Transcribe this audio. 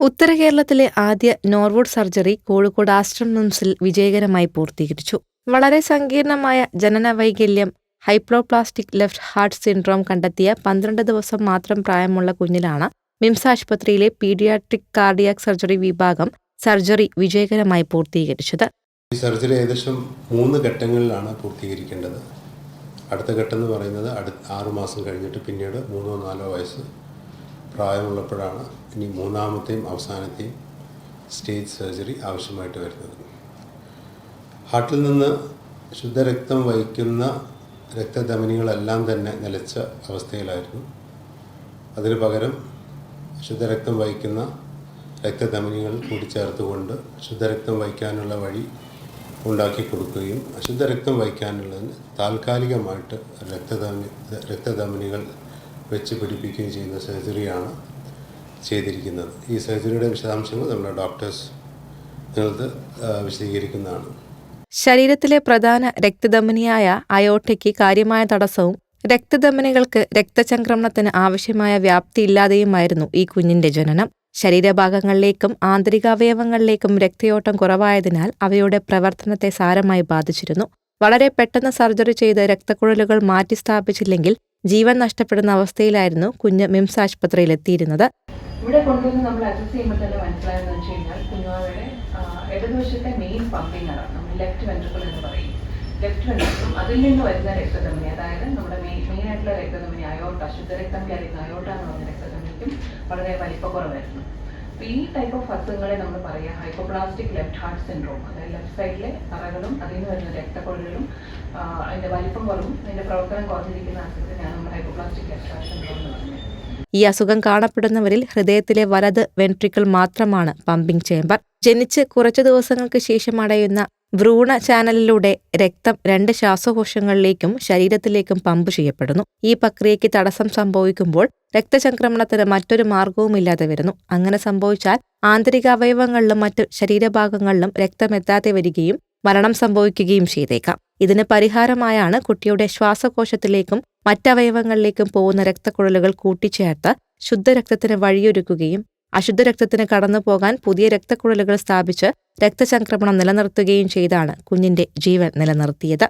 ഉത്തര കേരളത്തിലെ ആദ്യ Norwood surgery Kozhikode Aster വിജയകരമായി പൂർത്തീകരിച്ചു. വളരെ സങ്കീർണമായ ജനന വൈകല്യം ഹൈപ്ലോപ്ലാസ്റ്റിക് ലെഫ്റ്റ് ഹാർട്ട് സിൻഡ്രോം കണ്ടെത്തിയ പന്ത്രണ്ട് ദിവസം മാത്രം പ്രായമുള്ള കുഞ്ഞിലാണ് മിംസ് ആശുപത്രിയിലെ പീഡിയാട്രിക് കാർഡിയാക് സർജറി വിഭാഗം സർജറി വിജയകരമായി പൂർത്തീകരിച്ചത്. ഈ സർജറി ഏകദേശം മൂന്ന് ഘട്ടങ്ങളിലാണ് പൂർത്തീകരിക്കേണ്ടത്. അടുത്ത ഘട്ടം എന്ന് പറയുന്നത് അടു ആറുമാസം കഴിഞ്ഞിട്ട് പിന്നീട് മൂന്നോ നാലോ വയസ്സ് പ്രായമുള്ളപ്പോഴാണ് ഇനി മൂന്നാമത്തെയും അവസാനത്തെയും സ്റ്റേജ് സർജറി ആവശ്യമായിട്ട് വരുന്നത്. ഹാർട്ടിൽ നിന്ന് ശുദ്ധരക്തം വഹിക്കുന്ന രക്തധമനികളെല്ലാം തന്നെ നിലച്ച അവസ്ഥയിലായിരുന്നു. അതിന് പകരം ശുദ്ധരക്തം വഹിക്കുന്ന രക്തധമനികൾ കൂടിച്ചേർത്തുകൊണ്ട് ശുദ്ധരക്തം വഹിക്കാനുള്ള വഴി ഉണ്ടാക്കി കൊടുക്കുകയും അശുദ്ധരക്തം വഹിക്കാനുള്ളതിന് താൽക്കാലികമായിട്ട് രക്തധമനി രക്തധമനികൾ വെച്ച് പിടിപ്പിക്കുകയും ചെയ്യുന്ന സർജറിയാണ് ചെയ്തിരിക്കുന്നത്. ഈ സർജറിയുടെ വിശദാംശങ്ങൾ നമ്മുടെ ഡോക്ടേഴ്സ് നിങ്ങൾക്ക് വിശദീകരിക്കുന്നതാണ്. ശരീരത്തിലെ പ്രധാന രക്തധമനിയായ അയോട്ടയ്ക്ക് കാര്യമായ തടസ്സവും രക്തധമനികൾക്ക് രക്തചംക്രമണത്തിന് ആവശ്യമായ വ്യാപ്തി ഇല്ലാതെയുമായിരുന്നു ഈ കുഞ്ഞിന്റെ ജനനം. ശരീരഭാഗങ്ങളിലേക്കും ആന്തരികാവയവങ്ങളിലേക്കും രക്തയോട്ടം കുറവായതിനാൽ അവയുടെ പ്രവർത്തനത്തെ സാരമായി ബാധിച്ചിരുന്നു. വളരെ പെട്ടെന്ന് സർജറി ചെയ്ത് രക്തക്കുഴലുകൾ മാറ്റിസ്ഥാപിച്ചില്ലെങ്കിൽ ജീവൻ നഷ്ടപ്പെടുന്ന അവസ്ഥയിലായിരുന്നു കുഞ്ഞ് മിംസ് ആശുപത്രിയിലെത്തിയിരുന്നത്. ഇവിടെ കൊണ്ടുവന്ന് നമ്മൾ അഡ്രസ് ചെയ്യുമ്പോൾ തന്നെ മനസ്സിലായെന്ന് വെച്ച് കഴിഞ്ഞാൽ കുഞ്ഞുവാവയുടെ ആ, ഇടതുവശത്തെ മെയിൻ പമ്പിംഗ് ആണ്. നമ്മൾ ലെഫ്റ്റ് വെൻട്രിക്കിൾ എന്ന് പറയും. ലെഫ്റ്റ് വെൻട്രിക്കിളും അതിൽ നിന്ന് വരുന്ന രക്തധമനി അതായത് നമ്മുടെ മെയിൻ മെയിൻ ആയിട്ടുള്ള രക്തധമനി അയോട്ട ശുദ്ധരക്തം കയറിയുന്ന അയോട്ട എന്ന് പറഞ്ഞ രക്തധമനിക്കും വളരെ വലിപ്പക്കുറവായിരുന്നു. അപ്പോൾ ഈ ടൈപ്പ് ഓഫ് അസുഖങ്ങളെ നമ്മൾ പറയുക ഹൈപ്പോപ്ലാസ്റ്റിക് ലെഫ്റ്റ് ഹാർട്ട് സിൻഡ്രോം അതായത് ലെഫ്റ്റ് സൈഡിലെ തറകളും അതിൽ നിന്ന് വരുന്ന രക്തക്കൊഴലുകളും അതിന്റെ വലിപ്പം കുറവും അതിന്റെ പ്രവർത്തനം കുറഞ്ഞിരിക്കുന്ന അസുഖത്തിനാണ് നമ്മൾ ഹൈപ്പോപ്ലാസ്റ്റിക് ലെഫ്റ്റ് ഹാർട്ട് സിൻഡ്രോം എന്ന് പറയുന്നത്. ഈ അസുഖം കാണപ്പെടുന്നവരിൽ ഹൃദയത്തിലെ വലത് വെൻട്രിക്കിൾ മാത്രമാണ് പമ്പിംഗ് ചേമ്പർ ജനിച്ച് കുറച്ചു ദിവസങ്ങൾക്ക് ശേഷം അടയുന്ന ഭ്രൂണ ചാനലിലൂടെ രക്തം രണ്ട് ശ്വാസകോശങ്ങളിലേക്കും ശരീരത്തിലേക്കും പമ്പ് ചെയ്യപ്പെടുന്നു. ഈ പ്രക്രിയയ്ക്ക് തടസ്സം സംഭവിക്കുമ്പോൾ രക്തചംക്രമണത്തിന് മറ്റൊരു മാർഗവുമില്ലാതെ വരുന്നു. അങ്ങനെ സംഭവിച്ചാൽ ആന്തരിക അവയവങ്ങളിലും മറ്റ് ശരീരഭാഗങ്ങളിലും രക്തം എത്താതെ വരികയും മരണം സംഭവിക്കുകയും ചെയ്തേക്കാം. ഇതിന് പരിഹാരമായാണ് കുട്ടിയുടെ ശ്വാസകോശത്തിലേക്കും മറ്റവയവങ്ങളിലേക്കും പോകുന്ന രക്തക്കുഴലുകൾ കൂട്ടിച്ചേർത്ത് ശുദ്ധരക്തത്തിന് വഴിയൊരുക്കുകയും അശുദ്ധരക്തത്തിന് കടന്നുപോകാൻ പുതിയ രക്തക്കുഴലുകൾ സ്ഥാപിച്ച് രക്തചംക്രമണം നിലനിർത്തുകയും ചെയ്താണ് കുഞ്ഞിന്റെ ജീവൻ നിലനിർത്തിയത്.